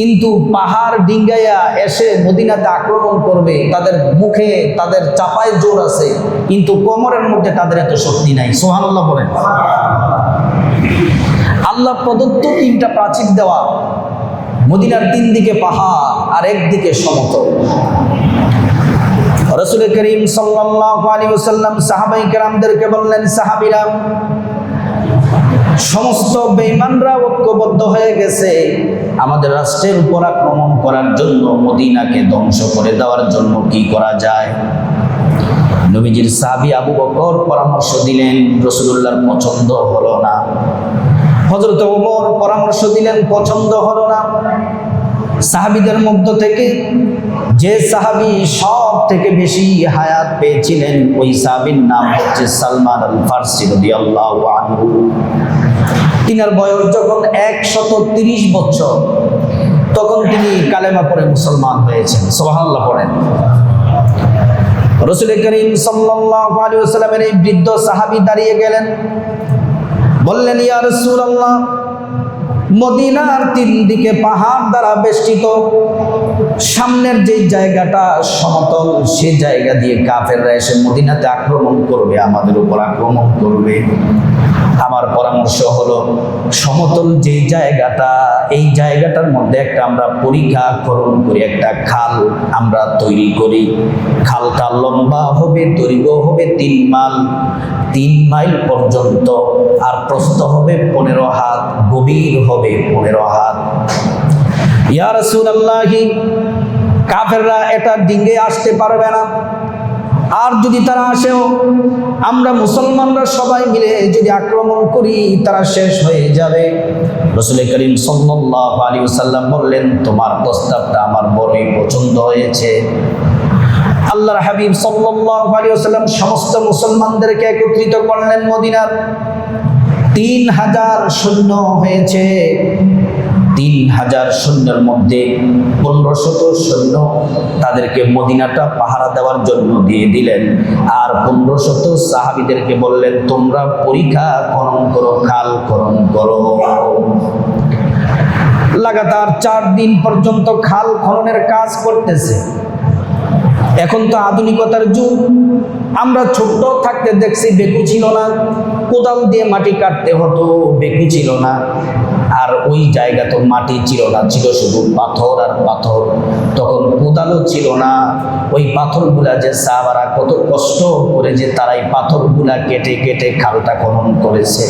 কিন্তু পাহাড় ডিঙ্গাইয়া এসে মদিনাতে আক্রমণ করবে, তাদের মুখে তাদের চাপায় জোর আছে, কিন্তু কোমরের মধ্যে তাদের এত শক্তি নাই। সোহানুল্লাহ বলেন। আল্লাহ প্রদত্ত তিনটা প্রাচীর দেওয়া, মদিনার তিন দিকে পাহাড় আর একদিকে সমতল। রসুল করিম ওয়াসাল্লাম সাহাবাই কেরামদেরকে বললেন, সাহাবীরা, সমস্ত বেঈমানরা ঐক্যবদ্ধ হয়ে গেছে। আমাদের রাষ্ট্রের উপর আক্রমণ করার জন্য মদিনাকে ধ্বংস করে দেওয়ার জন্য কি করা যায়? নবীজির সাহাবী আবু বকর পরামর্শ দিলেন, রসুলুল্লাহর পছন্দ হলো না। হজরত ওমর পরামর্শ দিলেন, পছন্দ হলো না। সাহাবিদের মধ্য থেকে যে সাহাবি সব থেকে বেশি হায়াত পেয়েছিলেন, ওই সাহাবির নাম হচ্ছে সালমান আল ফার্সি রাদিয়াল্লাহু আনহু। তিনার বয়স যখন একশত তিরিশ বছর, তখন তিনি কালেমা পরে মুসলমান হয়েছেন। সোহাল্লা পড়েন। রসুল করিম সাল্লামের এই বৃদ্ধ সাহাবি দাঁড়িয়ে গেলেন। বললেন, ইয়া রাসূলুল্লাহ, মদিনার তিন দিকে পাহাড় দ্বারা বেষ্টিত। সামনের যে জায়গাটা সমতল, সে জায়গা দিয়ে কাফেররা এসে মদিনাতে আক্রমণ করবে, আমাদের উপর আক্রমণ করবে। আমার পরামর্শ হলো, সমতল যে জায়গাটা, এই জায়গাটার মধ্যে একটা আমরা পরীক্ষা করণ করি, একটা খাল আমরা তৈরি করি। খালটা লম্বা হবে, দৈর্ঘ্য হবে তিন মাইল। তিন মাইল পর্যন্ত আর প্রস্থ হবে পনেরো হাত, গভীর হবে পনেরো হাত। ইয়া রাসূলুল্লাহি, কাফেররা এটা ডিঙ্গে আসতে পারবে না। আর যদি তারা আসেও, আমরা মুসলমানরা সবাই মিলে যদি আক্রমণ করি, তারা শেষ হয়ে যাবে। রসুল করিম সাল্লাল্লাহু আলাইহি ওয়াসাল্লাম বললেন, তোমার প্রস্তাবটা আমার বড়ই পছন্দ হয়েছে। আল্লাহর হাবিব সাল্লাল্লাহু আলাইহি ওয়াসাল্লাম সমস্ত মুসলমানদেরকে একত্রিত করলেন মদিনার। তিন হাজার সৈন্য হয়েছে। তিন হাজার সৈন্যের মধ্যে পনেরো শত সৈন্য তাদেরকে মদিনাটা পাহারা দেওয়ার জন্য দিয়ে দিলেন। আর পনেরো শত সাহাবিদেরকে বললেন, তোমরা পরীক্ষা খনন করো, খাল খনন করো। লাগাতার চার দিন পর্যন্ত খাল খননের কাজ করতেছে। এখন তো আধুনিকতার যুগ। আমরা ছোট্ট থাকতে দেখছি, বেকু ছিল না। কোদাল দিয়ে মাটি কাটতে হতো, বেকু ছিল না। ওই জায়গা তো মাটি ছিল না, ছিল শুধু পাথর আর পাথর। তখন কোদালও ছিল না। ওই পাথরগুলা যে সাহাবারা কত কষ্ট করে যে তারা এই পাথরগুলা কেটে কেটে খালটা খনন করেছে।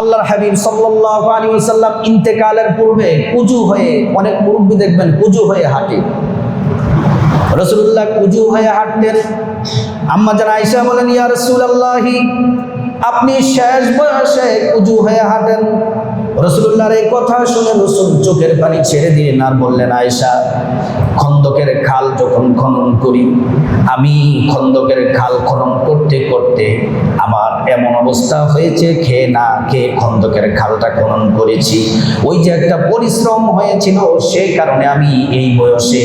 আল্লাহর হাবিব সাল্লাল্লাহু আলাইহি ওয়াসাল্লাম ইন্তেকালের পূর্বে কুজু হয়ে, অনেক মুরব্বী দেখবেন কুজু হয়ে হাঁটে। রসুল্লাহ কুজু হয়ে হাঁটতেন। আম্মা জান আয়েশা বলেন, ইয়া রাসূলুল্লাহি, আপনি শেষ বয়সে কুজু হয়ে হাঁটেন। রসুল্লাহর এই কথা শুনে রসুল চোখের পানি ছেড়ে দিলেন আর বললেন, আয়েশা, খন্দকের খাল যখন খনন করি, আমি খন্দকের খাল খনন করতে করতে আমার এমন অবস্থা হয়েছে, খেয়ে না খেয়ে খন্দকের খালটা খনন করেছি। ওই যে একটা পরিশ্রম হয়েছিল, সেই কারণে আমি এই বয়সে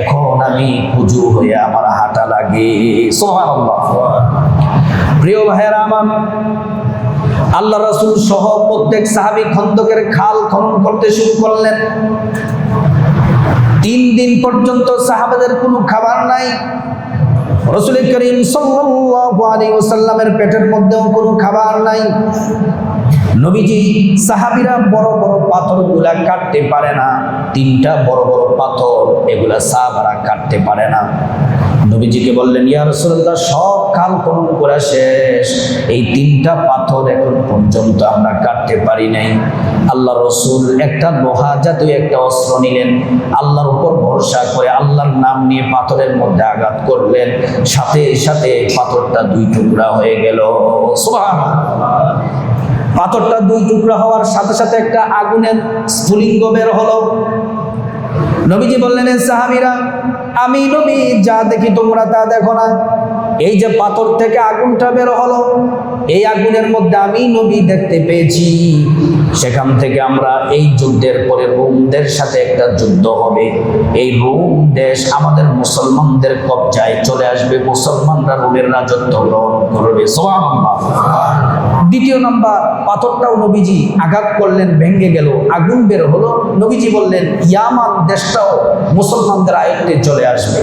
এখন আমি কুজু হয়ে আমার হাঁটা লাগে। সুবহানাল্লাহ। প্রিয় ভাইয়েরা আমার আল্লাহ রসুল সহ প্রত্যেক সাহাবি খন্দকের খাল খনন করতে শুরু করলেন। তিন দিন পর্যন্ত সাহাবাদের কোনো খাবার নাই। রসুল করিম ওয়াসাল্লামের পেটের মধ্যেও কোনো খাবার নাই। নবীজি সাহাবিরা বড় বড় পাথরগুলা কাটতে পারে না। তিনটা বড় বড় পাথর এগুলা সাহাবারা কাটতে পারে না। নবীজিকে বললেন, ইয়া রাসূলুল্লাহ, সব খাল খনন করা শেষ। এই তিনটা পাথর এখন পর্যন্ত আমরা কাটতে পারি নাই। আল্লাহ রসুল একটা লোহা জাতীয় একটা অস্ত্র নিলেন। আল্লাহর উপর ভরসা করে আল্লাহর নাম নিয়ে পাথরের মধ্যে আঘাত করলেন। সাথে সাথে পাথরটা দুই টুকরা হয়ে গেল। পাথরটা দুই টুকরা হওয়ার সাথে সাথে একটা আগুনের স্ফুলিঙ্গ বের হলো। নবীজি বললেন, "এ সাহাবীরা, আমি নবী, যা দেখি তোমরা তা দেখো না। এই যে পাথর থেকে আগুনটা বের হলো, এই আগুনের মধ্যে আমি নবী দেখতে পেয়েছি। সেখান থেকে আমরা এই যুদ্ধের পরে রোমদের সাথে একটা যুদ্ধ হবে। এই রোম দেশ আমাদের মুসলমানদের কবজায় চলে আসবে। মুসলমানরা রোমের রাজত্ব গ্রহণ করবে। দ্বিতীয় নাম্বার, পাথরটাও নবীজি আঘাত করলেন, ভেঙে গেল, আগুন বের হলো। নবীজি বললেন, ইয়ামান দেশটাও মুসলমানদের আয়ত্তে চলে আসবে।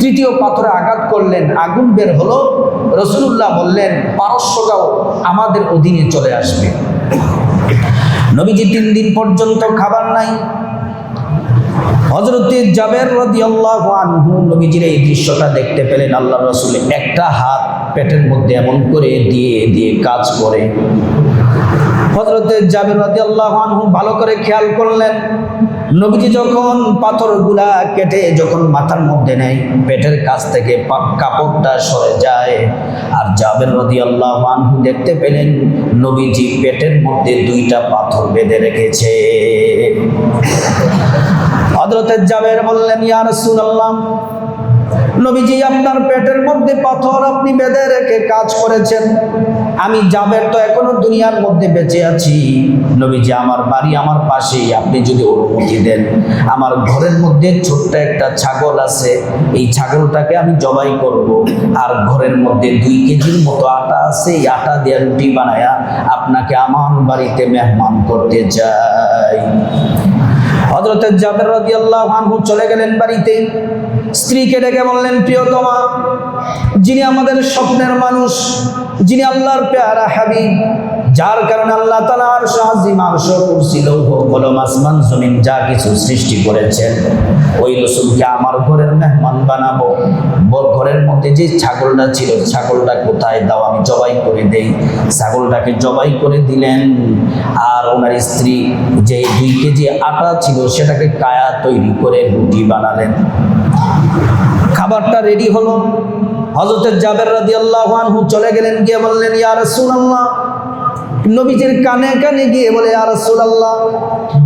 তৃতীয় পাথরে আঘাত করলেন, আগুন বের হলো। রসুল্লাহ বললেন পারস্যটাও আমাদের অধীনে চলে আসবে। নবীজি তিন দিন পর্যন্ত খাবার নাই। হজরতে জাবের আনহু নবীজির এই দৃশ্যটা দেখতে পেলেন। আল্লাহ রসুল একটা হাত পেটের মধ্যে এমন করে দিয়ে দিয়ে কাজ করে। হজরতে জাবের রাদিয়াল্লাহু আনহু ভালো করে খেয়াল করলেন, নবীজি যখন পাথরগুলা কেটে যখন মাথার মধ্যে নেয়, পেটের কাছ থেকে কাপড়টা সরে যায়। আর জাবের রাদিয়াল্লাহু আনহু দেখতে পেলেন, নবীজি পেটের মধ্যে দুইটা পাথর বেঁধে রেখেছে। হজরতে জাবের বললেন, ইয়া রাসূলুল্লাহ, নবীজি আপনার পেটের মধ্যে পাথর আপনি বেঁধে রেখে কাজ করেছেন। আমি জাবের তো এখনও দুনিয়ার মধ্যে বেঁচে আছি। নবীজি, আমার বাড়ি আমার পাশেই। আপনি যদি অনুমতি দেন, আমার ঘরের মধ্যে ছোট্ট একটা ছাগল আছে। এই ছাগলটাকে আমি জবাই করব। আর ঘরের মধ্যে দুই কেজির মতো আটা আছে। এই আটা দিয়ে রুটি বানায়া আপনাকে আমার বাড়িতে মেহমান করতে চাই। হজরত জাবের রাদিয়াল্লাহু আনহু চলে গেলেন বাড়িতে। স্ত্রীকে ডেকে বললেন, প্রিয়তমা, যিনি আমাদের স্বপ্নের মানুষ যিনি আল্লাহর পেয়ারা হাবিব, যার কারণে আল্লাহ তাআলা আর সাহায্য মাংস কুরসি লৌহ কলম আসমান জমিন যা কিছু সৃষ্টি করেছেন, ওই রসুলকে আমার ঘরের মেহমান বানাবো। বর ঘরের মধ্যে যে ছাগলটা ছিল, ছাগলটা কোথায় দাও, আমি জবাই করে দেই। ছাগলটাকে জবাই করে দিলেন, আর ওনার স্ত্রী যে দুই কেজি আটা ছিল, সেটাকে কায়া তৈরি করে রুটি বানালেন। খাবারটা রেডি হলো। হজরতের জাবের রাদি আল্লাহ চলে গেলেন গিয়ে বললেন ইয়া রাসূলুল্লাহ নবীজির কানে কানে গিয়ে বলে, ইয়া রাসূলুল্লাহ,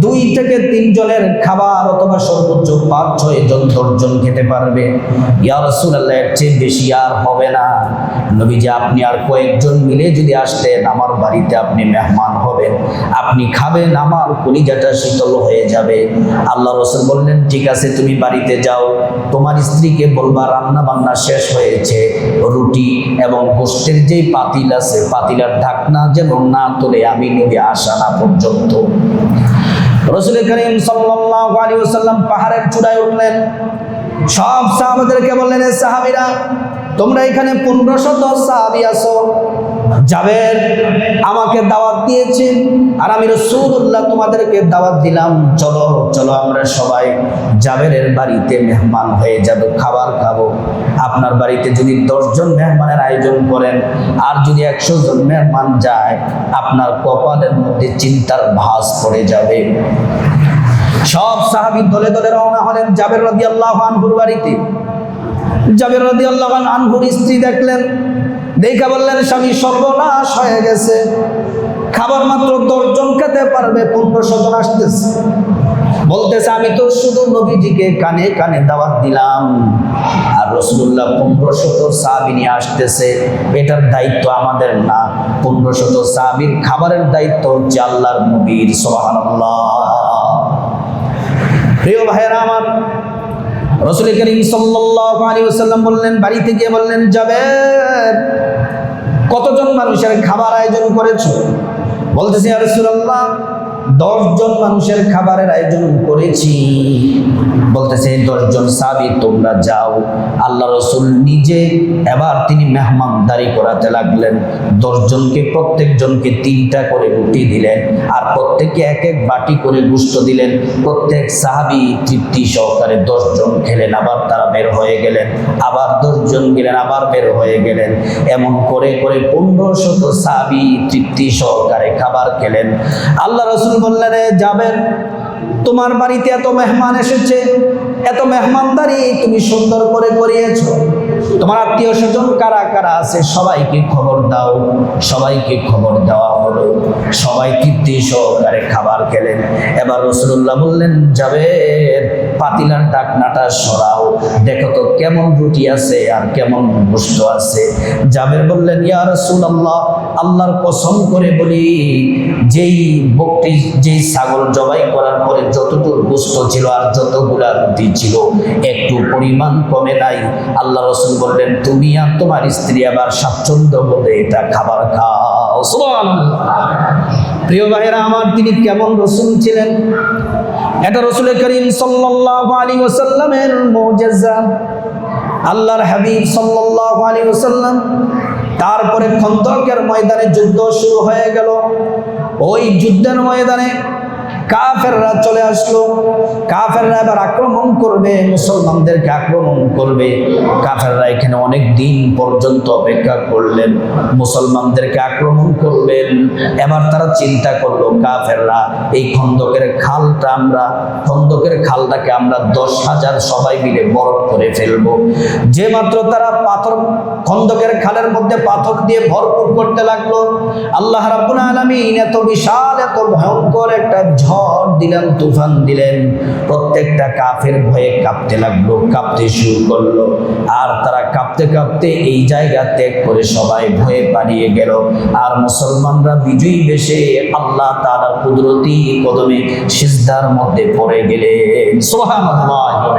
দুই থেকে তিন জনের খাবার অথবা সর্বোচ্চ পাঁচ ছয় জন দশজন খেতে পারবে। ইয়া রাসূলুল্লাহ, এর চেয়ে বেশি আর হবে না। নবীজি, আপনি আর কয়েকজন মিলে যদি আসতেন, আমার বাড়িতে আপনি মেহমান হবেন। আপনি খাবেন, আমার কলিজাটা শীতল হয়ে যাবে। আল্লাহ রসুল বললেন, ঠিক আছে, তুমি বাড়িতে যাও। তোমার স্ত্রীকে বলবা রান্না বান্না শেষ হয়েছে। রুটি এবং গোষ্ঠের যে পাতিল আছে, পাতিলার ঢাকনা যেন না তোলে আমি নবী আসা না পর্যন্ত। রসুল করিম সাল্লাল্লাহু আলাইহি ওয়াসাল্লাম পাহাড়ের চূড়ায় উঠলেন। সব সাহাবাদেরকে বললেন, "এ সাহাবীরা, তোমরা এখানে পনেরো শত সাহাবি আছো। যাবের আমাকে দাওয়াত দিয়েছেন, আর আমি রসুল্লাহ তোমাদেরকে দাওয়াত দিলাম। চলো চলো আমরা সবাই জাবেরের বাড়িতে মেহমান হয়ে যাব, খাবার খাব। আপনার বাড়িতে যদি দশজন মেহমানের আয়োজন করেন, আর যদি একশো জন মেহমান যায়, আপনার কপালের মধ্যে চিন্তার ভাস পড়ে যাবে। সব সাহাবি দলে দলে রওনা হলেন জাবের রাদিয়াল্লাহু আনহুর বাড়িতে। জাবের রাদিয়াল্লাহু আনহুর স্ত্রী দেখলেন দেখা বললেন, স্বামী, সর্বনাশ হয়ে গেছে। খাবার মাত্র দশজন খেতে পারবে পনেরোশো জন আসতেছে। বলতেছে, আমি তো শুধু নবীজিকে কানে কানে দাওয়াত দিলাম। আর রসুল্লাহ পনেরো শত সাহাবি নিয়ে আসতেছে। এটার দায়িত্ব আমাদের না। পনেরো শত সাহাবির খাবারের দায়িত্ব হচ্ছে আল্লাহর নবীর সোহানুল্লাহ প্রিয় ভাইয়েরা আমার, রসুল করিম আলাইহি ওয়াসাল্লাম বললেন, বাড়িতে গিয়ে বললেন যাবে কতজন মানুষের খাবার আয়োজন করেছ? বলতেছি আর রাসূলুল্লাহ দশজন মানুষের খাবারের আয়োজন করেছি। বলতেছে, দশজন সাবি, তোমরা যাও। আল্লাহ রসুল নিজে এবার তিনি মেহমানদারি করাতে লাগলেন। দশজনকে, প্রত্যেকজনকে তিনটা করে রুটি দিলেন আর প্রত্যেককে এক এক বাটি করে গুস্ত দিলেন। প্রত্যেক সাহাবি তৃপ্তি সহকারে দশজন খেলেন, আবার তারা বের হয়ে গেলেন। আবার দশজন গেলেন, আবার বের হয়ে গেলেন। এমন করে করে পনেরো শত সাহাবি তৃপ্তি সহকারে খাবার খেলেন। আল্লাহ রসুল বললেন রে যাবেন তোমার বাড়িতে এত মেহমান এসেছে এত মেহমানদারি তুমি সুন্দর করে করিয়েছো। তোমার আত্মীয় স্বজন কারা কারা আছে? সবাইকে খবর দাও। সবাইকে খবর দেওয়া হলো। সবাই তৃপ্তি সহকারে খাবার খেলেন। এবার রসুল্লাহ বললেন, যাবে। পাতিলার ডাকনাটা সরাও। দেখো তো কেমন রুটি আছে আর কেমন গোস্ত আছে। জাবের বললেন, ইয়া রসুল আল্লাহ আল্লাহর কসম করে বলি, যেই বকটি যেই ছাগল জবাই করার পরে যতটুকু গোস্ত ছিল আর যতগুলা রুটি ছিল, একটু পরিমাণ কমে নাই। আল্লাহ রসুল বললেন, তুমি আর তোমার স্ত্রী আবার স্বাচ্ছন্দ্য বলে এটা খাবার খাও। প্রিয় ভাইয়েরা, আমার তিনি কেমন রসুল ছিলেন? এটা রসুল করিম সাল্লাল্লাহু আলাইহি ওয়াসাল্লামের মুজিজা। আল্লাহর হাবিব সাল্লাল্লাহু আলাইহি ওয়াসাল্লাম, তারপরে খন্দকের ময়দানে যুদ্ধ শুরু হয়ে গেল। ওই যুদ্ধের ময়দানে কাফেররা চলে আসলো। কাফেররা এবার আক্রমণ করবে, মুসলমানদেরকে আক্রমণ করবে। কাফেররা এখানে অনেক দিন পর্যন্ত অপেক্ষা করলেন, মুসলমানদেরকে আক্রমণ করবেন এবার তারা চিন্তা করল, কাফেররা, এই খন্দকের খালটা আমরা, খন্দকের খালটাকে আমরা দশ হাজার সবাই মিলে বরফ করে ফেলব। যে মাত্র তারা পাথর, খন্দকের খালের মধ্যে পাথর দিয়ে ভরপুর করতে লাগল, আল্লাহ রাব্বুল আলামিন এত বিশাল, এত ভয়ঙ্কর একটা ঝড় দিলেন, তুফান দিলেন, প্রত্যেকটা কাফের ভয়ে কাঁপতে লাগল, কাঁপতে শুরু করল। আর তারা কাঁপতে কাঁপতে এই জায়গা ত্যাগ করে সবাই ভয়ে পালিয়ে গেল। আর মুসলমানরা বিজয়ী বেশে আল্লাহ তারা কুদরতি কদমে সিজদার মধ্যে পড়ে গেলেন। সুবহানাল্লাহ।